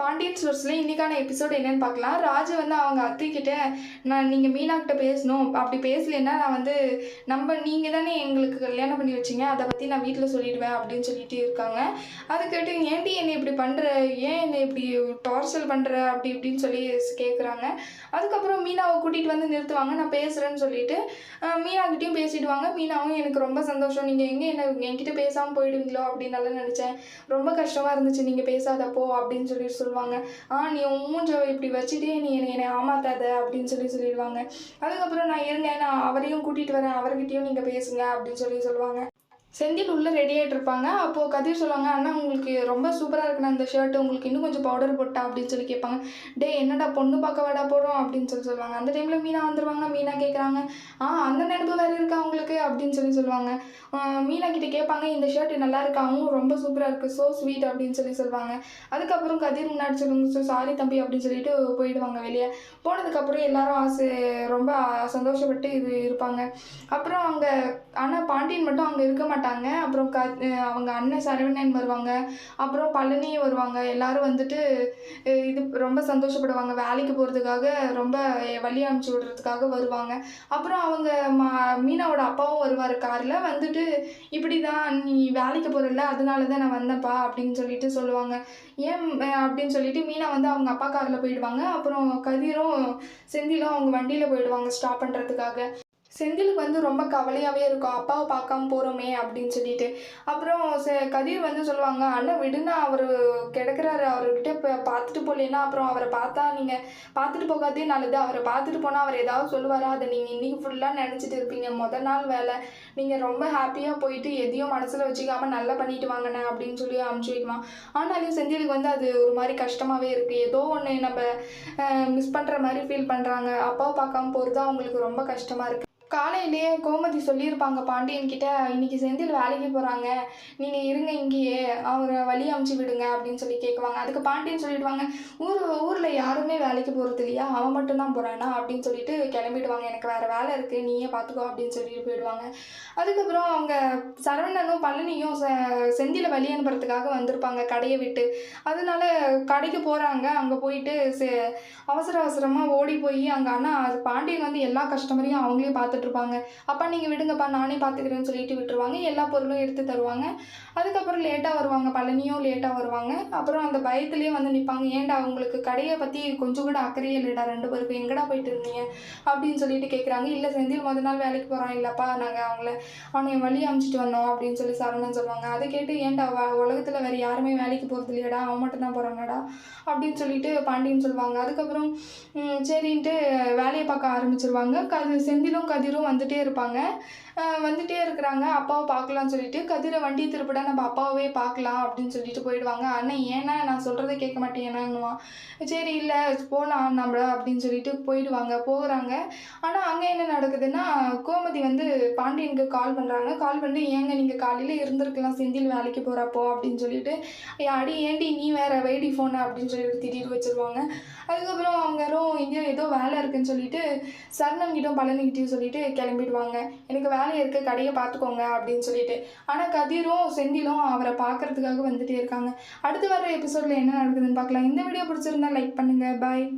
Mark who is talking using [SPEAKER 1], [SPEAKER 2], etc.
[SPEAKER 1] பாண்டியன் ஸ்டோர்ஸில் இன்றைக்கான எபிசோடு என்னன்னு பார்க்கலாம். ராஜு வந்து அவங்க அத்தைக்கிட்ட நான் நீங்கள் மீனாக்கிட்ட பேசணும். அப்படி பேசலைன்னா நான் வந்து நம்ம நீங்கள் தானே எங்களுக்கு கல்யாணம் பண்ணி வச்சீங்க. அதை பற்றி நான் வீட்டில் சொல்லிடுவேன் அப்படின்னு சொல்லிட்டு இருக்காங்க. அது கேட்டு ஏன்டி என்னை இப்படி பண்ணுற ஏன் என்னை இப்படி டார்ச்சர் பண்ணுற அப்படி இப்படின்னு சொல்லி கேட்குறாங்க அதுக்கப்புறம் மீனாவை கூட்டிகிட்டு வந்து நிறுத்துவாங்க. நான் பேசுகிறேன்னு சொல்லிட்டு மீனாக்கிட்டையும் மீனாக்கிட்டேயும் பேசிடுவாங்க. மீனாவும் எனக்கு ரொம்ப சந்தோஷம். நீங்கள் எங்கே என்ன என்கிட்ட பேசாமல் போயிடுவீங்களோ? அப்படின்னு நல்லா நினச்சேன். ரொம்ப கஷ்டமாக இருந்துச்சு. நீங்கள் பேசாதப்போ அப்படின்னு சொல்லி சொல்லுவாங்க ஆ நீ மூஞ்ச இப்படி வச்சுட்டே நீ என்னை என்னை ஏமாத்தாத அப்படின்னு சொல்லி சொல்லிடுவாங்க. அதுக்கப்புறம் நான் இருங்க நான் அவரையும் கூட்டிகிட்டு வரேன் அவர்கிட்டயும் நீங்கள் பேசுங்க அப்படின்னு சொல்லி சொல்லுவாங்க. செந்தில் உள்ளே ரெடி ஆகிட்டு இருப்பாங்க. அப்போது கதிர் சொல்லுவாங்க அண்ணா உங்களுக்கு ரொம்ப சூப்பராக இருக்குண்ணா இந்த ஷர்ட் உங்களுக்கு இன்னும் கொஞ்சம் பவுடர் போட்டா அப்படின்னு சொல்லி கேட்பாங்க. டே என்னடா பொண்ணு பார்க்க வாடா போகிறோம் அப்படின்னு சொல்லி சொல்லுவாங்க. அந்த டைமில் மீனா வந்துருவாங்க மீனா கேட்குறாங்க ஆ அந்த நினைப்பு வேறு இருக்கா உங்களுக்கு? அப்படின்னு சொல்லி சொல்லுவாங்க. மீனா கிட்டே கேட்பாங்க இந்த ஷர்ட் நல்லா இருக்கா? அவங்க ரொம்ப சூப்பராக இருக்குது ஸோ ஸ்வீட் அப்படின்னு சொல்லி சொல்லுவாங்க. அதுக்கப்புறம் கதிர் முன்னாடி சொல்லுங்க சாரி தம்பி அப்படின்னு சொல்லிட்டு போயிடுவாங்க வெளியே. போனதுக்கப்புறம் எல்லாரும் ஆசை ரொம்ப சந்தோஷப்பட்டு இது இருப்பாங்க. அப்புறம் அங்கே ஆனால் பாண்டியன் மட்டும் அங்கே இருக்க மாட்டாங்க. அப்புறம் க அவங்க அண்ணன் சரவணன் வருவாங்க. அப்புறம் பழனி வருவாங்க. எல்லாரும் வந்துட்டு இது ரொம்ப சந்தோஷப்படுவாங்க. வேலைக்கு போகிறதுக்காக ரொம்ப வழி அனுப்பிச்சி விடுறதுக்காக வருவாங்க. அப்புறம் அவங்க மா மீனாவோட அப்பாவும் வருவார் காரில். வந்துட்டு இப்படி தான் நீ வேலைக்கு போகிறல அதனால தான் நான் வந்தேன்ப்பா அப்படின்னு சொல்லிட்டு சொல்லுவாங்க. ஏன் அப்படின்னு சொல்லிட்டு மீனா வந்து அவங்க அப்பா காரில் போயிடுவாங்க. அப்புறம் கதிரும் செந்திலும் அவங்க வண்டியில் போயிடுவாங்க ஸ்டாப் பண்ணுறதுக்காக செந்திலுக்கு வந்து ரொம்ப கவலையாகவே இருக்கும். அப்பாவை பார்க்காம போகிறோமே அப்படின்னு சொல்லிட்டு. அப்புறம் செ கதிர் வந்து சொல்லுவாங்க அண்ணன் விடுனா அவர் கிடக்கிறாரு. அவர்கிட்ட இப்போ பார்த்துட்டு போகலன்னா அப்புறம் அவரை பார்த்தா நீங்கள் பார்த்துட்டு போகாதே நல்லது. அவரை பார்த்துட்டு போனால் அவர் ஏதாவது சொல்லுவாரா? அதை நீங்கள் இன்றைக்கி ஃபுல்லாக நினச்சிட்டு இருப்பீங்க. முத நாள் வேலை. நீங்கள் ரொம்ப ஹாப்பியாக போயிட்டு எதையும் மனசில் வச்சுக்காமல் நல்லா பண்ணிட்டு வாங்கினேன் அப்படின்னு சொல்லி அனுப்பிச்சி வைக்கலாம் ஆனாலும் செந்திலுக்கு வந்து அது ஒரு மாதிரி கஷ்டமாகவே இருக்குது ஏதோ ஒன்று நம்ம மிஸ் பண்ணுற மாதிரி ஃபீல் பண்ணுறாங்க அப்பாவை பார்க்காம போகிறது அவங்களுக்கு ரொம்ப கஷ்டமாக இருக்குது காலையிலேயே கோமதி சொல்லியிருப்பாங்க பாண்டியன் கிட்ட இன்னைக்கு செந்தில் வேலைக்கு போகிறாங்க நீங்கள் இருங்க இங்கேயே. அவரை வழி அமுச்சு விடுங்க அப்படின்னு சொல்லி கேட்குவாங்க அதுக்கு பாண்டியன் சொல்லிடுவாங்க ஊர் ஊரில் யாருமே வேலைக்கு போகிறது இல்லையா? அவன் மட்டும்தான் போகிறானா அப்படின்னு சொல்லிட்டு கிளம்பிடுவாங்க. எனக்கு வேறு வேலை இருக்குது நீயே பார்த்துக்கோ அப்படின்னு சொல்லிட்டு போயிடுவாங்க. அதுக்கப்புறம் அவங்க சரவணனும் பழனியும் செந்தில வழி அனுப்புறதுக்காக வந்திருப்பாங்க கடையை விட்டு. அதனால கடைக்கு போகிறாங்க அங்கே போயிட்டு அவசர அவசரமாக ஓடி போய் அங்கே ஆனால் அது பாண்டியன் வந்து எல்லா கஸ்டமரையும் அவங்களே பார்த்து இருப்பாங்க அப்பா நீங்கள் விடுங்கப்பா நானே பார்த்துக்கிறேன்னு சொல்லிட்டு விட்டுருவாங்க. எல்லா பொருளும் எடுத்து தருவாங்க. அதுக்கப்புறம் லேட்டாக வருவாங்க. பழனியும் லேட்டாக வருவாங்க. அப்புறம் அந்த பயத்துலேயே வந்து நிற்பாங்க ஏன்டா அவங்களுக்கு கடையை பற்றி கொஞ்சம் கூட அக்கறையே இல்லைடா ரெண்டு பேருக்கும் எங்கடா போயிட்டு இருந்தீங்க? அப்படின்னு சொல்லிட்டு கேட்குறாங்க இல்லை செந்தில் முத நாள் வேலைக்கு போகிறான் இல்லைப்பா நாங்கள் அவங்கள அவனை வழி அமுச்சிட்டு வந்தோம் அப்படின்னு சொல்லி சரவணன் சொல்லுவாங்க. அதை கேட்டு ஏன்டா உலகத்தில் வேறு யாருமே வேலைக்கு போகிறது இல்லையடா அவன் மட்டும் தான் போகிறானடா அப்படின்னு சொல்லிட்டு பாண்டியன் சொல்லுவாங்க. அதுக்கப்புறம் சரின்ட்டு வேலையை பார்க்க ஆரம்பிச்சிருவாங்க. கது செந்திலும் கதிரும் வந்துட்டே இருப்பாங்க. வந்துகிட்டே வந்துட்டே இருக்கிறாங்க. அப்பாவை பார்க்கலாம்னு சொல்லிட்டு கதிரை வண்டி திருப்பிட நம்ம அப்பாவே பார்க்கலாம் அப்படின்னு சொல்லிட்டு போயிடுவாங்க. அண்ணன் ஏன்னா நான் சொல்கிறத கேட்க மாட்டேன்னான்னுவான் சரி இல்லை போகலாம் நம்மள அப்படின்னு சொல்லிட்டு போயிடுவாங்க. போகிறாங்க. ஆனால் அங்கே என்ன நடக்குதுன்னா கோமதி வந்து பாண்டியனுக்கு கால் பண்ணுறாங்க கால் பண்ணி ஏங்க நீங்கள் காலையில் இருந்திருக்கலாம் செந்தில் வேலைக்கு போகிறப்போ அப்படின்னு சொல்லிட்டு அடி ஏண்டி நீ வேற வைடி ஃபோனை அப்படின்னு சொல்லிட்டு திடீர் வச்சிருவாங்க. அதுக்கப்புறம் அவங்க யாரும் இங்கே ஏதோ வேலை இருக்குன்னு சொல்லிட்டு சரணன்கிட்டும் பழனிக்கிட்டையும் சொல்லிட்டு கிளம்பிடுவாங்க. எனக்கு வேலை இருக்குது கடையை பார்த்துக்கோங்க அப்படின்னு சொல்லிட்டு. ஆனால் கதிரும் செந்திலும் அவரை பார்க்கறதுக்காக வந்துட்டே இருக்காங்க. அடுத்து வர எபிசோடில் என்ன நடக்குதுன்னு பார்க்கலாம். இந்த வீடியோ பிடிச்சிருந்தா லைக் பண்ணுங்கள் பாய்